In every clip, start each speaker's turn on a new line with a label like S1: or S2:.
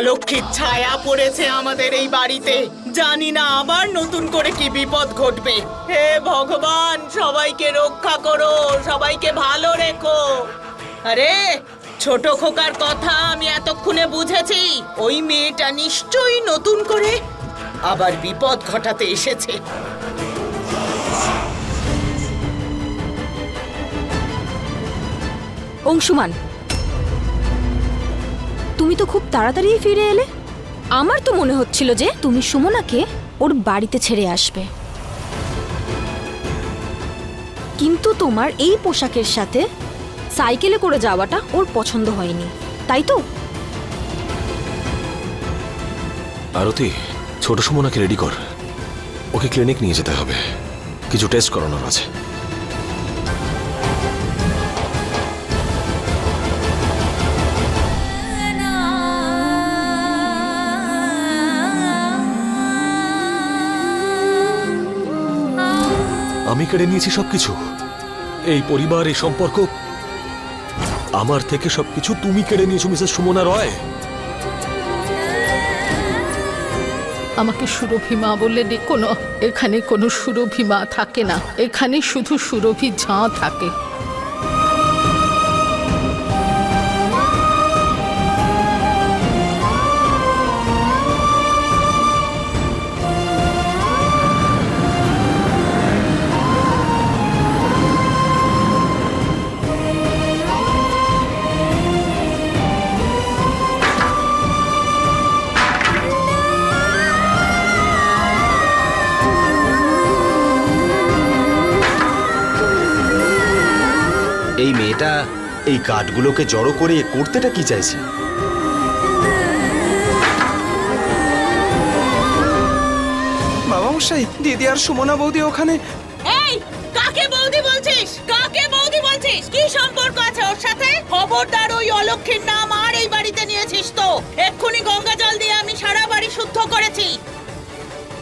S1: অলক্ষিত ছায়া পড়েছে আমাদের এই বাড়িতে। জানি না আবার নতুন করে কি বিপদ ঘটবে। হে ভগবান, সবাইকে রক্ষা করো, সবাইকে ভালো রেখো। আরে, ছোট খোকার কথা আমি এতক্ষণে বুঝেছি। ওই মেয়েটা নিশ্চয়ই নতুন করে আবার বিপদ ঘটাতে এসেছে।
S2: অংশুমান তুমি তো খুব তাড়াতাড়ি ফিরে এলে। আমার তো মনে হচ্ছিল যে তুমি সুমনাকে ওর বাড়িতে ছেড়ে আসবে। কিন্তু তোমার এই পোশাকের সাথে সাইকেলে করে যাওয়াটা ওর পছন্দ হয়নি, তাই তো?
S3: আরতি, ছোট সুমনাকে রেডি কর। ওকে ক্লিনিক নিয়ে যেতে হবে। কিছু টেস্ট করানোর আছে। আমি কেড়ে নিয়েছি সবকিছু। এই পরিবার, এই সম্পর্ক, আমার থেকে সবকিছু তুমি কেড়ে নিয়েছো, মিসেস সুমনা রয়।
S4: আমাকে সুরভি মা বললে কোনো এখানে কোনো সুরভি মা থাকে না। এখানে শুধু সুরভি ঝাঁ থাকে।
S5: এই মেয়েটা এই কাঠগুলোকে জড়ো করে করতেটা কি চাইছে?
S6: বাবা মশাই দিদি আর সুমনা বৌদি ওখানে?
S1: এই কাকে বৌদি বলছিস? কাকে বৌদি বলছিস? কি সম্পর্ক আছে ওর সাথে? খবরদার ওই অলক্ষীর নাম আর এই বাড়িতে নিয়েছিস তো। এক্ষুনি গঙ্গা জল দিয়ে আমি সারা বাড়ি শুদ্ধ করেছি।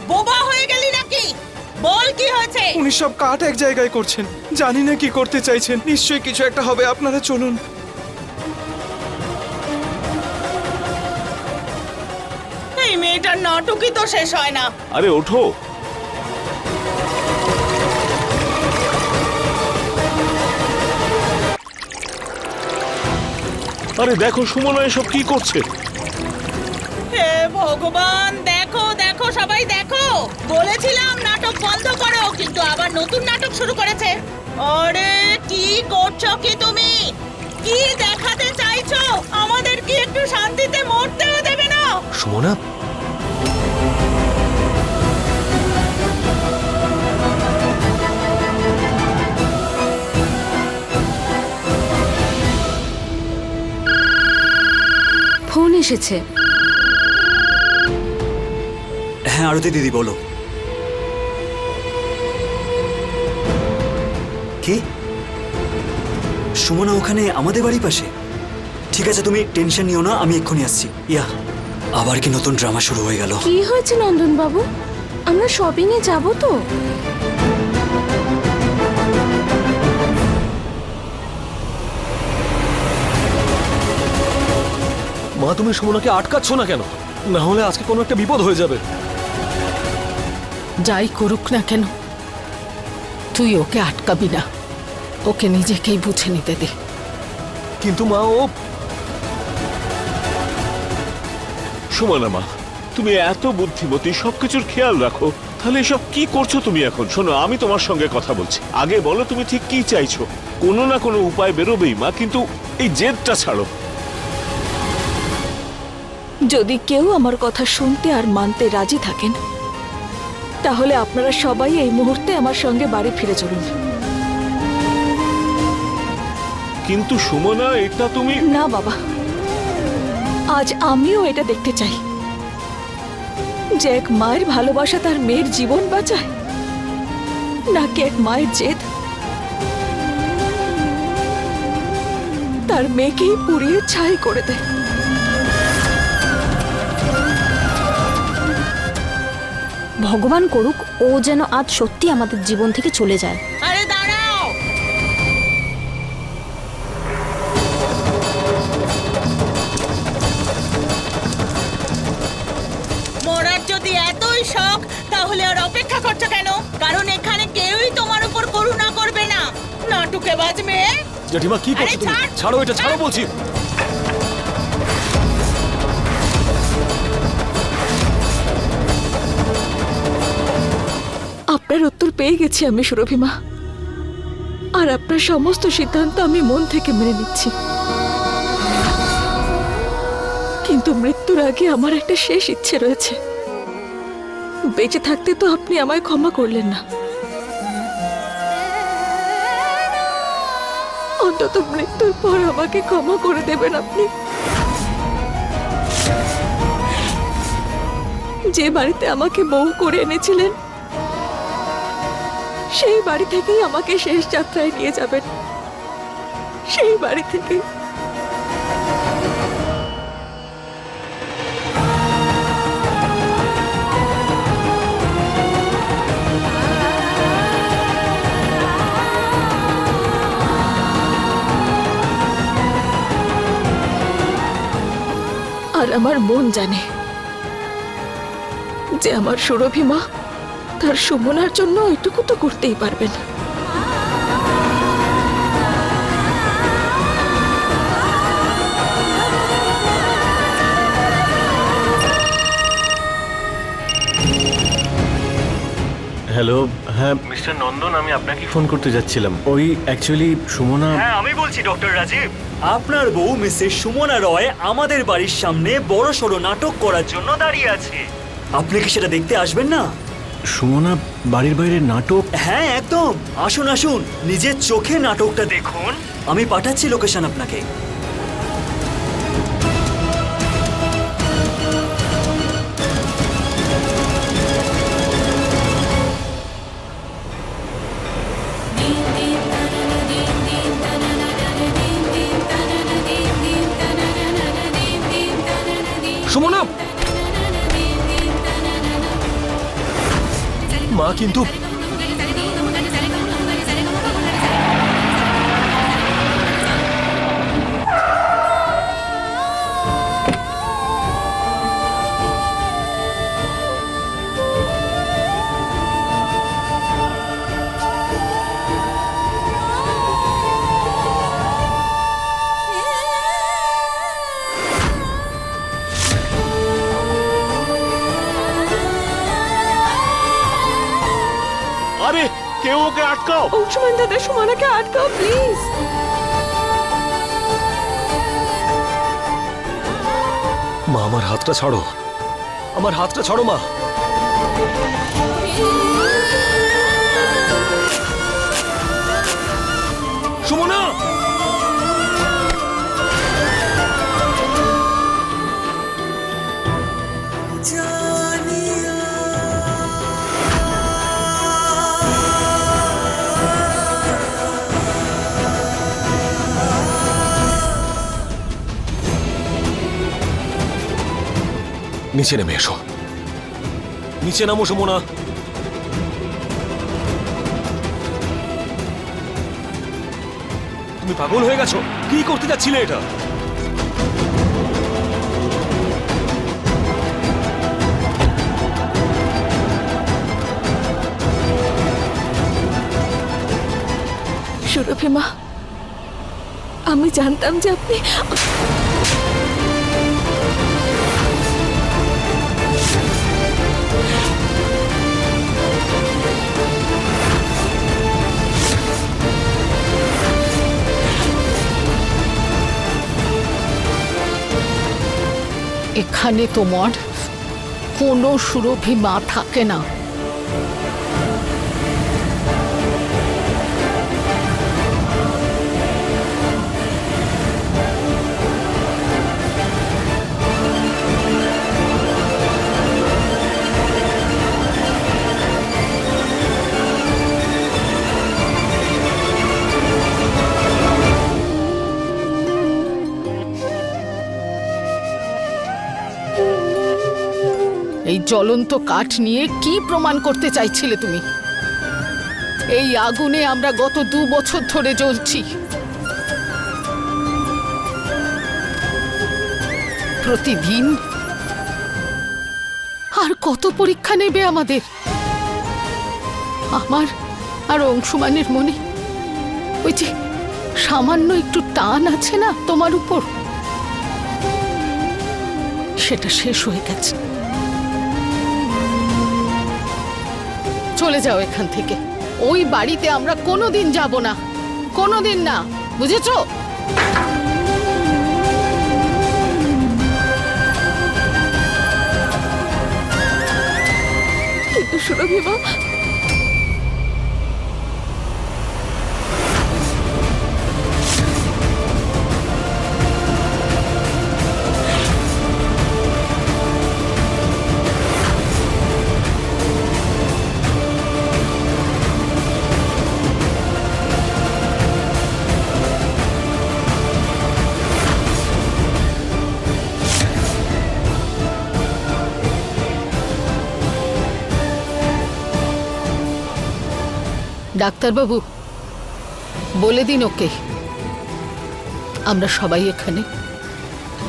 S1: বোবা হয়ে গেলি নাকি? বল কি হয়েছে?
S6: উনি সব কাঠ এক জায়গায় করছেন। জানি না কি করতে চাইছেন। নিশ্চয়ই কিছু একটা হবে। আপনারা চলুন।
S1: এই মেয়েটার নাটকই তো শেষ হয় না।
S7: আরে ওঠো। আরে দেখো সুমনা এসব কি করছে।
S1: হে ভগবান দেখো দেখো সবাই দেখো। বলেছিলাম নাটক বন্ধ করো কিন্তু আবার নতুন নাটক শুরু করেছে। আরে কি করছ কি তুমি? কি দেখাতে চাইছো? আমাদের কি একটু শান্তিতে মরতেও দেবে না।
S3: সুমনা?
S2: ফোন এসেছে।
S8: হ্যাঁ আরতি দিদি বলো। কি? সুমনা ওখানে আমাদের বাড়ির পাশে। ঠিক আছে তুমি টেনশন নিও না আমি এক্ষুনি আসছি। ইয়া আবার কি নতুন ড্রামা শুরু হয়ে গেল?
S2: কি হয়েছে নন্দন বাবু আমরা শপিং এ যাব তো।
S3: মা তুমি সুমনাকে আটকাচ্ছ না কেন? না হলে আজকে কোনো একটা বিপদ হয়ে যাবে।
S4: যাই করুক না কেন তুই ওকে আটকাবি না। ওকে নিজেকেই বুঝে নিতে দে।
S3: কিন্তু মা ও
S7: সুমনা মা তুমি এত বুদ্ধিমতী সবকিছুর খেয়াল রাখো। তাহলে এসব কি করছ তুমি এখন? শোনো আমি তোমার সঙ্গে কথা বলছি। আগে বলো তুমি ঠিক কি চাইছো। কোনো না কোনো উপায় বেরোবেই মা কিন্তু এই জেদটা ছাড়ো।
S9: যদি কেউ আমার কথা শুনতে আর মানতে রাজি থাকেন তাহলে আপনারা সবাই এই মুহূর্তে আমার সঙ্গে বাড়ি ফিরে চলুন।
S7: কিন্তু সুমনা এটা তুমি
S9: না বাবা। আজ আমিও এটা দেখতে চাই। যে এক মায়ের ভালোবাসা তার মেয়ের জীবন বাঁচায় নাকি এক মায়ের জেদ? তার মেয়েকেই পুড়িয়ে ছাই করে দেয়
S2: ভগবান করুক ও যেন আজ সত্যি আমাদের জীবন থেকে চলে যায়।
S1: বাজবে
S3: জেঠিমা কি করছ তুমি?
S1: ছাড়ো।
S3: এটা ছাড়ো বলছি।
S9: আপনার উত্তর পেয়ে গেছি আমি সুরভিমা আর আপনার সমস্ত সিদ্ধান্ত আমি মন থেকে মেনে নিচ্ছি। কিন্তু মৃত্যুর আগে আমার একটা শেষ ইচ্ছে রয়েছে। বেঁচে থাকতে তো আপনি আমায় ক্ষমা করলেন না। অন্তত মৃত্যুর পর আমাকে ক্ষমা করে দেবেন আপনি। যে বাড়িতে আমাকে বউ করে এনেছিলেন, সেই বাড়ি থেকেই আমাকে শেষ যাত্রায় নিয়ে যাবেন। সেই বাড়ি থেকে আর আমার মন জানে যে আমার সুরভি মা তার সুমনার জন্য ওইটুকু তো করতেই পারবেন।
S10: হ্যালো হ্যাঁ মিস্টার নন্দন আমি আপনাকে ফোন করতে যাচ্ছিলাম। ওই অ্যাকচুয়ালি সুমনা
S8: হ্যাঁ আমি বলছি ডক্টর রাজীব। আপনার বউ মিসেস সুমনা রয় আমাদের বাড়ির সামনে বড় সড়ো নাটক করার জন্য দাঁড়িয়ে আছে। আপনি কি সেটা দেখতে আসবেন না?
S10: সুমনা বাড়ির বাইরে নাটক?
S8: হ্যাঁ একদম। আসুন আসুন নিজের চোখে নাটকটা দেখুন। আমি পাঠাচ্ছি লোকেশন আপনাকে।
S3: মা কিন্তু
S9: অংশুমান দাদা আটকাও প্লিজ
S3: মা আমার হাতটা ছাড়ো। আমার হাতটা ছাড়ো মা। নিচে নেমে এসো। নিচে নামো, সুমনা। তুমি পাগল হয়ে গেছো? কি করতে যাচ্ছিলে এটা?
S9: সুরভিমা আমি জানতাম যে আপনি
S4: এখানে তোমার কোনো সুরভি মা থাকে না। এই জ্বলন্ত কাঠ নিয়ে কি প্রমাণ করতে চাইছিলে তুমি? এই আগুনে আমরা গত দু বছর ধরে জ্বলছি। প্রতিদিন আর কত পরীক্ষা নেবে আমাদের? আমার আর অংশুমানের মনে ওই যে সামান্য একটু টান আছে না তোমার উপর? সেটা শেষ হয়ে গেছে। চলে যাও এখান থেকে। ওই বাড়িতে আমরা কোনোদিন যাব না। কোনোদিন না, বুঝেছ?
S9: কিন্তু সুরভিমা
S4: ডাক্তারবাবু বলে দিন ওকে। আমরা সবাই এখানে।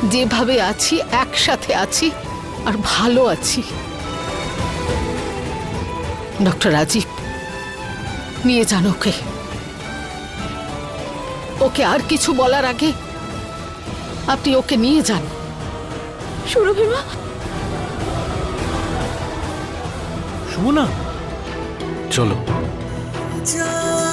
S4: যেভাবে আছি একসাথে আছি আর ভালো আছি। ডক্টর রাজীব নিয়ে যান ওকে। ওকে আর কিছু বলার আগে আপনি ওকে নিয়ে যান।
S9: সুরভিমা
S10: সুমনা। চলো।
S2: কার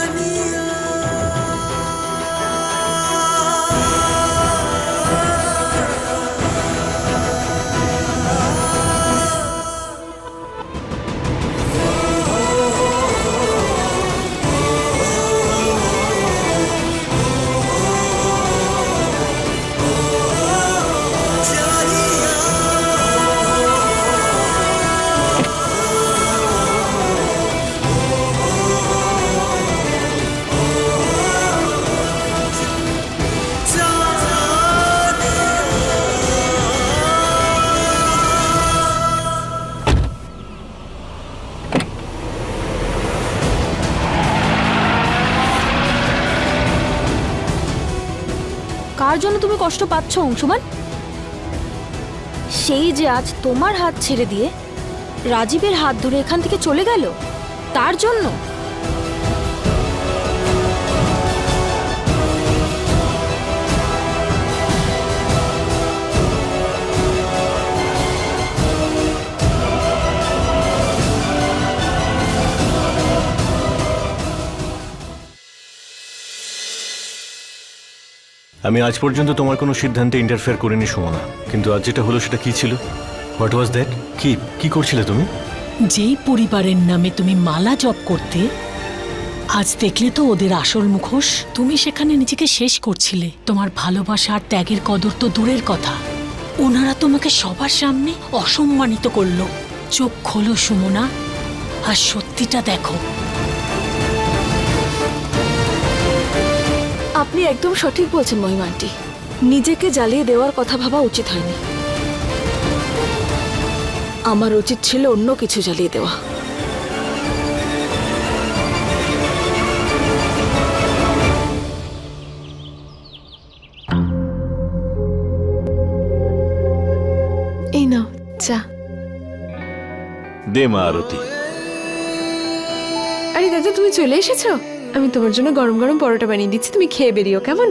S2: কষ্ট পাচ্ছ, অংশুমান? সেই যে আজ তোমার হাত ছেড়ে দিয়ে রাজীবের হাত ধরে এখান থেকে চলে গেল, তার জন্য?
S10: আমি আজ পর্যন্ত তোমার কোনো সিদ্ধান্তে ইন্টারফেয়ার করিনি, সুমনা। কিন্তু আজ যেটা হলো সেটা কি ছিল? হোয়াট ওয়াজ দ্যাট কি কি করছিলে তুমি?
S11: যেই পরিবারের নামে তুমি মালা জপ করতে, আজ দেখলে তো ওদের আসল মুখোশ। তুমি সেখানে নিজেকে শেষ করছিলে। তোমার ভালোবাসা আর ত্যাগের কদর তো দূরের কথা। ওনারা তোমাকে সবার সামনে অসম্মানিত করল। চোখ খোলো, সুমনা। আর সত্যিটা দেখো।
S9: আপনি একদম সঠিক বলছেন মহিমান্টি নিজেকে জ্বালিয়ে দেওয়ার কথা ভাবা উচিত হয়নি। আমার উচিত ছিল অন্য কিছু জ্বালিয়ে দেওয়া। এই নাও চা।
S7: দে মা আরতি।
S9: আরে দাদা তুমি চলে এসেছ? আমি তোমার জন্য গরম গরম পরোটা বানিয়ে দিচ্ছি তুমি খেয়ে বেরিও কেমন?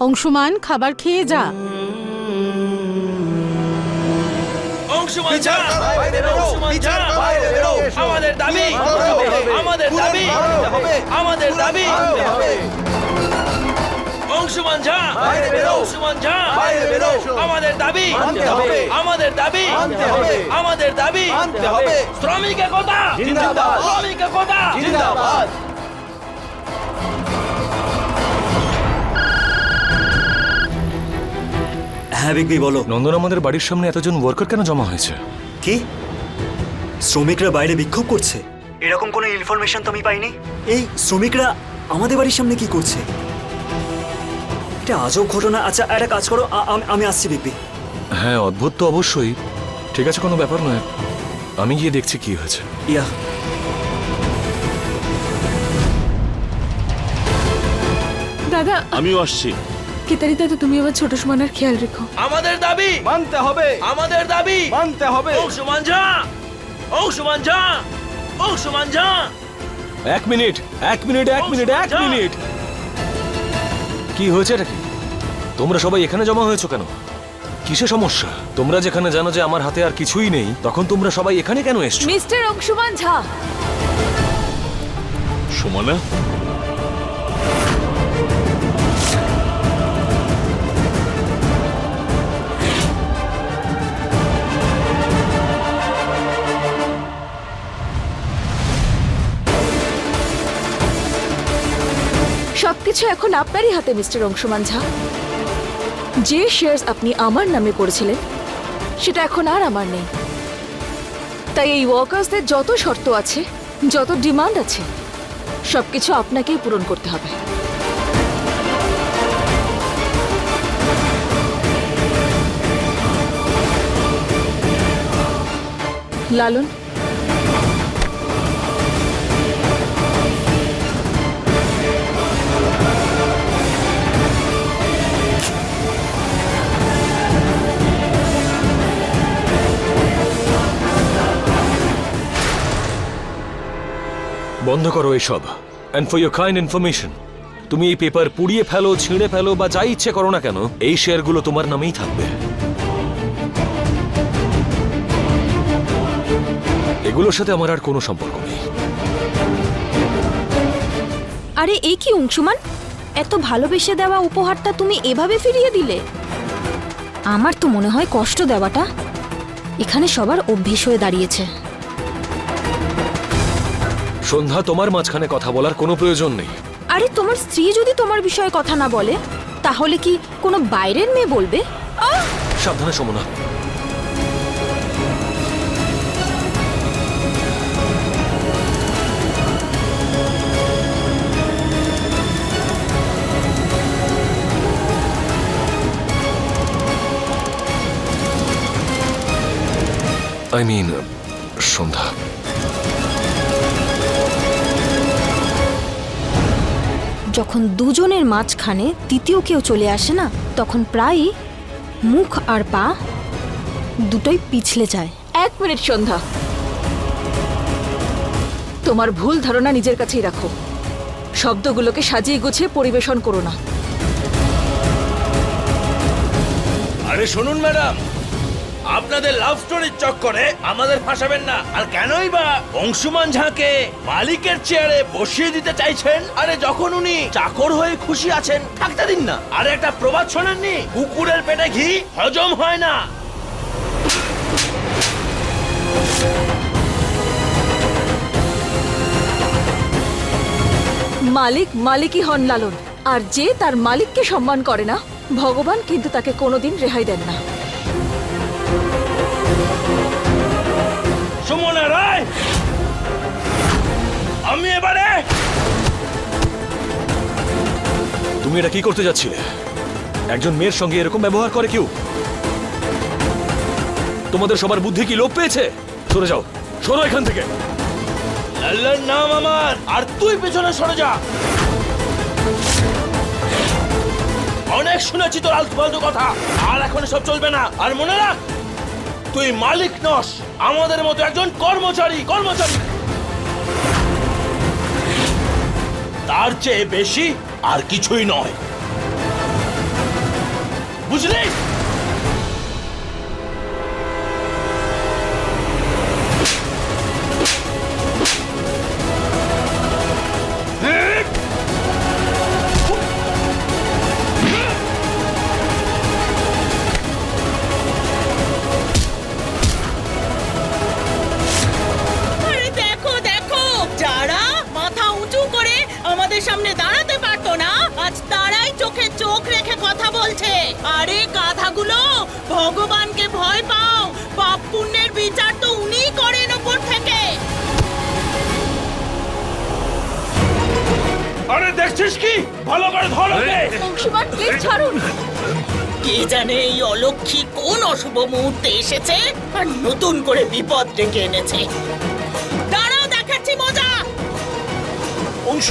S4: অংশুমান খাবার খেয়ে যা।
S12: আমাদের দাবি আমাদের দাবি আমাদের দাবি অংশমান যা। অংশমান যা। আমাদের দাবি আমাদের দাবি আমাদের দাবি শ্রমিক একতা শ্রমিক একতা
S8: হ্যাঁ বিগবি বলো।
S3: নন্দন আমাদের বাড়ির সামনে এতজন ওয়ার্কার কেন জমা হয়েছে?
S8: কি? শ্রমিকরা বাইরে বিক্ষোভ করছে? এরকম কোনো ইনফরমেশন তো আমি পাইনি। এই শ্রমিকরা আমাদের বাড়ির সামনে কি করছে? এটা আজব ঘটনা। আচ্ছা একটা কাজ করো আমি আসছি বিগবি
S3: হ্যাঁ অদ্ভুত তো অবশ্যই। ঠিক আছে কোনো ব্যাপার নয়। আমি গিয়ে দেখছি কি হয়েছে।
S8: ইয়া।
S9: দাদা
S7: আমিও আসছি।
S9: কেতারি দাদা তুমি আমার ছোট সমানের খেয়াল রেখো।
S12: আমাদের দাবি!
S6: মানতে হবে।
S12: আমাদের দাবি!
S6: মানতে হবে।
S12: অংশমান যা অংশমান যা অংশমান যা
S3: এক মিনিট এক মিনিট এক মিনিট এক মিনিট। কি হয়েছে এটা কি? তোমরা সবাই এখানে জমা হয়েছো কেন? কিসে সমস্যা? তোমরা যেখানে জানো যে আমার হাতে আর কিছুই নেই তখন তোমরা সবাই এখানে কেন এসছো?
S9: মিস্টার অংশুমান ঝা!
S7: সুমনা?
S9: সবকিছু এখন আপনারই হাতে, মিস্টার অংশুমান ঝা যে শেয়ারস আপনি আমার নামে করেছিলেন, সেটা এখন আর আমার নেই। তাই এই ওয়ার্কার্সদের যত শর্ত আছে, যত ডিমান্ড আছে, সবকিছু আপনাকেই পূরণ করতে হবে। লালন
S3: বন্ধ করো এসব and for your kind information তুমি এই পেপার পুড়িয়ে ফেলো, ছিঁড়ে ফেলো, বা যাই ইচ্ছে করো না কেন, এই শেয়ারগুলো তোমার নামেই থাকবে। এগুলোর সাথে আমার আর কোনো সম্পর্ক নেই।
S2: আরে, এই কি অংশুমান? এত ভালোবেসে দেওয়া উপহারটা তুমি এভাবে ফিরিয়ে দিলে? আমার তো মনে হয় কষ্ট দেওয়াটা এখানে সবার অভ্যেস হয়ে দাঁড়িয়েছে।
S3: সন্ধ্যা তোমার মাঝখানে কথা বলার কোনো প্রয়োজন নেই।
S2: আরে তোমার স্ত্রী যদি তোমার বিষয়ে কথা না বলে তাহলে কি কোনো বাইরের মেয়ে বলবে?
S3: সাবধানে সমনা আই মিন সন্ধ্যা।
S2: যখন দুজনের মাঝখানে তৃতীয় কেউ চলে আসে না তখন প্রায়ই মুখ আর পা দুটোই পিছলে যায়।
S9: এক মিনিট সন্ধ্যা। তোমার ভুল ধারণা নিজের কাছেই রাখো। শব্দগুলোকে সাজিয়ে গুছিয়ে পরিবেশন করো না।
S12: আরে শুনুন ম্যাডাম। আপনাদের লাভ স্টোরির চক্করে আমাদের ফাঁসাবেন না। আর কেনই বা অংশুমান ঝাঁকে মালিকের চেয়ারে বসিয়ে দিতে চাইছেন? আরে যখন উনি চাকর হয়ে খুশি আছেন, থাকতে দিন না। আরে একটা প্রবাদ শোনেননি? কুকুরের পেটে ঘি হজম হয় না।
S9: মালিক মালিকই হন লালন, আর যে তার মালিককে সম্মান করে না, ভগবান কিন্তু তাকে কোনোদিন রেহাই দেন না।
S12: সুমনা রায়! আমি এবারে
S3: তুমি এটা কি করতে যাচ্ছিলে? একজন মেয়ের সঙ্গে এরকম ব্যবহার করে কেউ? তোমাদের সবার বুদ্ধি কি লোপ পেয়েছে? সরে যাও সরো এখান থেকে।
S12: আল্লাহর নাম আমার আর তুই পেছনে সরে যা। অনেক শুনেছি তোর আলতু ফালতু কথা। আর এখন সব চলবে না। আর মনে রাখ তুই মালিক নস। আমাদের মতো একজন কর্মচারী কর্মচারী। তার চেয়ে বেশি আর কিছুই নয়। বুঝলি?
S1: ভগবানকে ভয় পাও। পাপ পুণ্যের বিচার তো উনিই করেন ওপর থেকে।
S12: আরে দেখছিস কি? ভালো করে ধর ওকে।
S9: অংশুমান প্লিজ ছাড়ুন।
S1: কে জানে এই অলক্ষী কোন অশুভ মুহূর্তে এসেছে আর নতুন করে বিপদ ডেকে এনেছে। দাঁড়াও দেখাচ্ছি মজা।
S12: অংশ।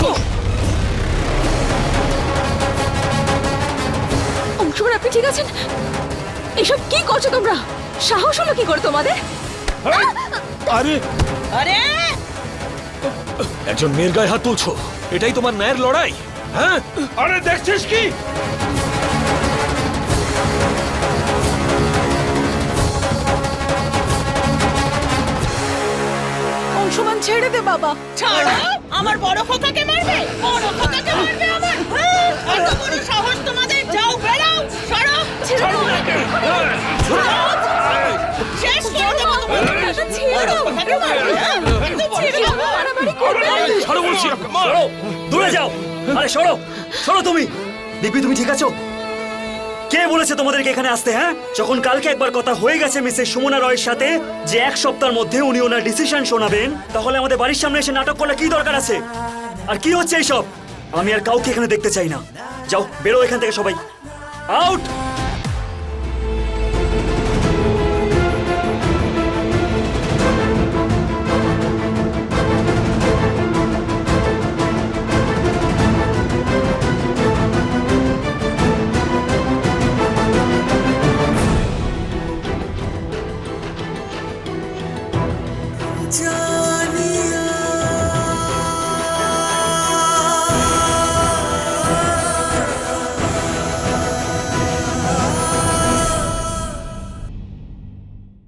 S9: অংশুমান আপনি ঠিক আছেন? এসব কি করছ তোমরা? সাহস হলো কি করে তোমাদের?
S12: আরে!
S1: আরে!
S3: একজন মেয়ের গায়ে হাত তুলছো? এটাই তোমার ন্যায়ের লড়াই হ্যাঁ?
S12: আরে দেখছিস কি?
S9: অংশমান ছেড়ে দে বাবা।
S1: ছাড়ো। আমার বড় খোকাকে মারবে? বড় খোকাকে মারবে আমার? হ্যাঁ, এত বড় সাহস তোমাদের যাও বেরাও
S8: দূরে যাও আরে সরো সরো তুমি তুমি ঠিক আছো কে বলেছে তোমাদেরকে এখানে আসতে হ্যাঁ যখন কালকে একবার কথা হয়ে গেছে মিসেস সুমনা রয়ের সাথে যে এক সপ্তাহের মধ্যে উনি ওনার ডিসিশন শোনাবেন তাহলে আমাদের বাড়ির সামনে এসে নাটক করলে কি দরকার আছে আর কি হচ্ছে এইসব আমি আর কাউকে এখানে দেখতে চাই না যাও বেরো এখান থেকে সবাই আউট